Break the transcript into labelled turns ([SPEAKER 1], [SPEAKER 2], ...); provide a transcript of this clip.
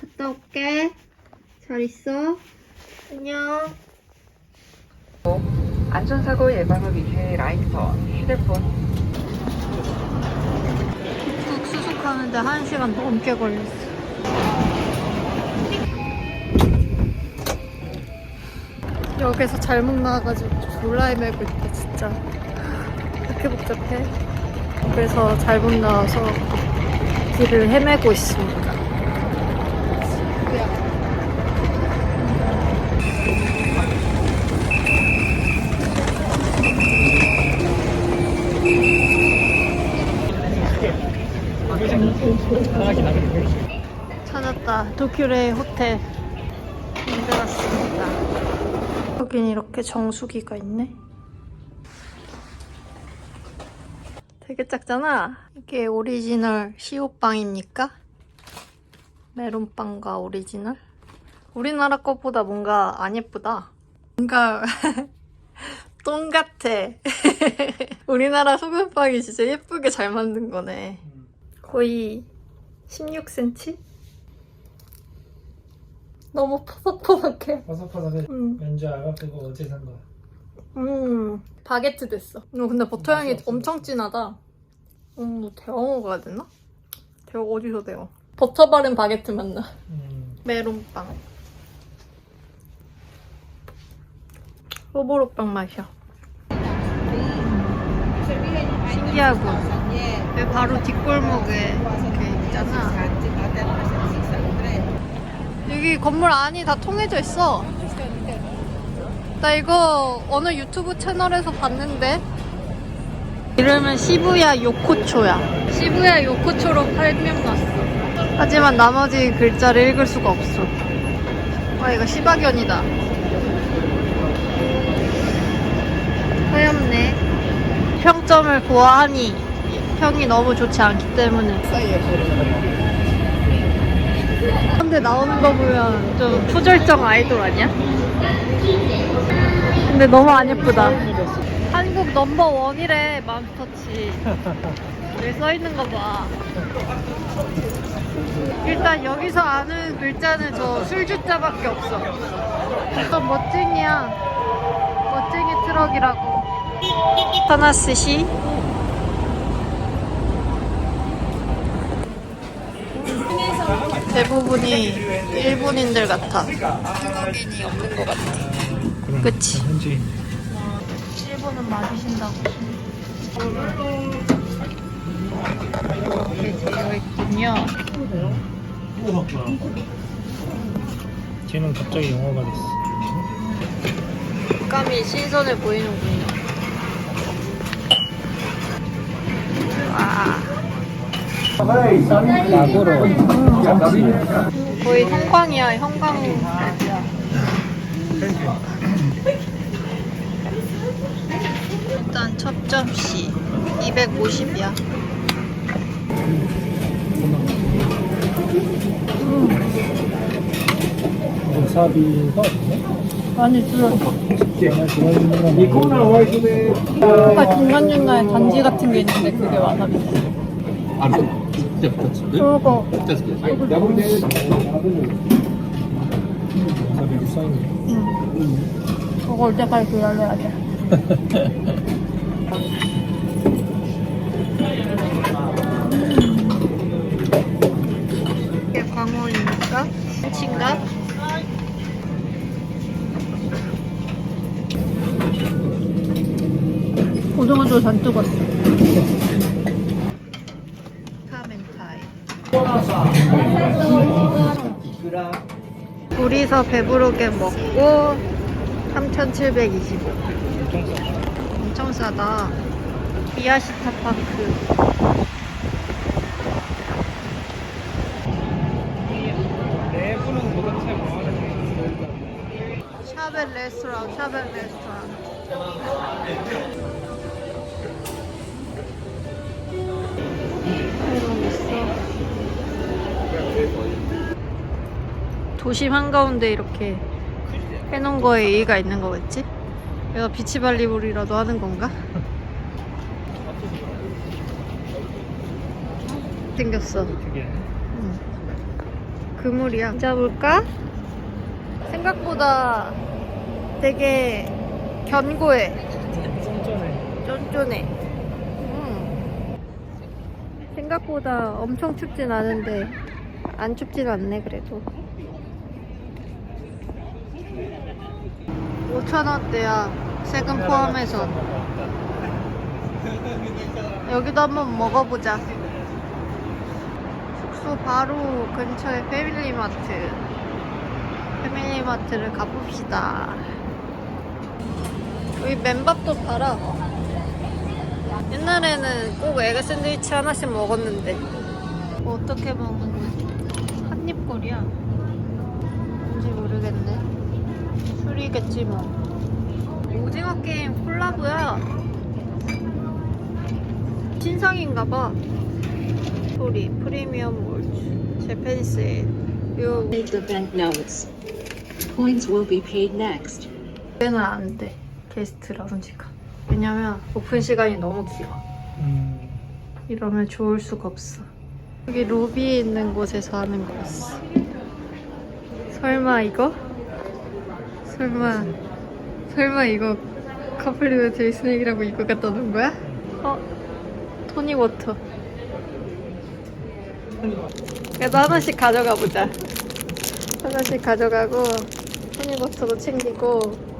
[SPEAKER 1] 갔다 올게. 잘 있어. 안녕.
[SPEAKER 2] 안전사고 예방을 위해 라이터, 휴대폰,
[SPEAKER 1] 국 수속하는데 1시간 넘게 걸렸어. 여기서 잘못 나와가지고 졸라 헤매고 있다, 진짜. 이렇게 복잡해. 그래서 잘못 나와서 길을 헤매고 있습니다. 찾았다. 도쿄레 호텔. 만들었습니다. 여긴 이렇게 정수기가 있네. 되게 작잖아. 이게 오리지널 시오빵입니까? 메론빵과 오리지널? 우리나라 것보다 뭔가 안 예쁘다. 뭔가 똥 같아. 우리나라 소금빵이 진짜 예쁘게 잘 만든 거네. 거의 16cm? 너무 포석포석해.
[SPEAKER 3] 바삭바삭해.
[SPEAKER 1] 음,
[SPEAKER 3] 왠지 알아? 그거 어제 산 거야.
[SPEAKER 1] 음, 바게트 됐어. 어, 근데 버터 향이. 엄청 진하다. 음, 너 데워 먹어야 되나? 데워 어디서 데워? 버터 바른 바게트 맛나.
[SPEAKER 3] 음.
[SPEAKER 1] 메론빵. 소보로빵 맛이야. 신기하고. 왜 바로 뒷골목에 이렇게 있잖아. 여기 건물 안이 다 통해져 있어. 나 이거 어느 유튜브 채널에서 봤는데 이름은 시부야 요코초야. 시부야 요코초로 설명났어. 하지만 나머지 글자를 읽을 수가 없어. 와 이거 시바견이다. 허엽네. 평점을 보아하니 평이 너무 좋지 않기 때문에. 근데 나오는 거 보면 좀 초절정 아이돌 아니야? 근데 너무 안 예쁘다. 한국 넘버 원이래 맘스터치. 여기 써 있는 거 봐. 일단 여기서 아는 글자는 저 술주자밖에 없어. 어떤 멋쟁이야. 멋쟁이 트럭이라고. 타나스시. 대부분이 일본인들 같아. 한국인이 없는 것 같아. 그치?
[SPEAKER 3] 현지인.
[SPEAKER 1] 일본은 맞으신다고. 이렇게 되어 있군요.
[SPEAKER 3] 걔는 갑자기 영어가 됐어.
[SPEAKER 1] 식감이 신선해 보이는군요. 와,
[SPEAKER 3] 마구로.
[SPEAKER 1] 거의 형광이야, 형광. 일단 첫 접시 250이야.
[SPEAKER 3] 와사비가 없네?
[SPEAKER 1] 많이 들어.
[SPEAKER 3] 정말 좋아하는 건 이코나
[SPEAKER 1] 아까 중간중간에 단지 같은 게 있는데 그게 와사비. 그거
[SPEAKER 3] 와사비도 써있네.
[SPEAKER 1] 그거 올 때까지 기다려야 돼. 이게 광어입니까? 친가? 고등어도 잔뜩 왔어. 카멘타이. 둘이서 배부르게 먹고 3,725. 엄청 싸다. 비아시타 파크. 샤벨 레스토랑, 샤벨 레스토랑. 도심 한가운데 이렇게 해놓은 거에 의의가 있는 거겠지? 내가 비치발리볼이라도 하는 건가? 생겼어. 응. 그물이야. 잡을까? 생각보다 되게 견고해.
[SPEAKER 3] 쫀쫀해.
[SPEAKER 1] 쫀쫀해. 음. 생각보다 엄청 춥진 않은데 안 춥진 않네 그래도. 5,000원대야. 세금 포함해서. 여기도 한번 먹어보자. 숙소 바로 근처에 패밀리마트. 패밀리마트를 가봅시다. 여기 맨밥도 팔아. 옛날에는 꼭 에그 샌드위치 하나씩 먹었는데. 뭐 어떻게 먹는 거지? 한입거리야. 뭔지 모르겠네. 술이겠지 뭐 오징어 게임 콜라보야. 신상인가봐. 소리 프리미엄 몰츠 재팬스 요.
[SPEAKER 4] Save the banknotes. Coins will be paid next.
[SPEAKER 1] 때는 안 돼. 게스트 라운지가 왜냐면 오픈 시간이 너무 길어.
[SPEAKER 3] 음.
[SPEAKER 1] 이러면 좋을 수가 없어. 여기 로비에 있는 곳에서 하는 거였어. 설마 이거? 설마 설마 이거 커플리드 제이스넥이라고 이거 갖다 놓은 거야? 어? 토니 워터 그래도 하나씩 가져가 보자 하나씩 가져가고 토니 워터도 챙기고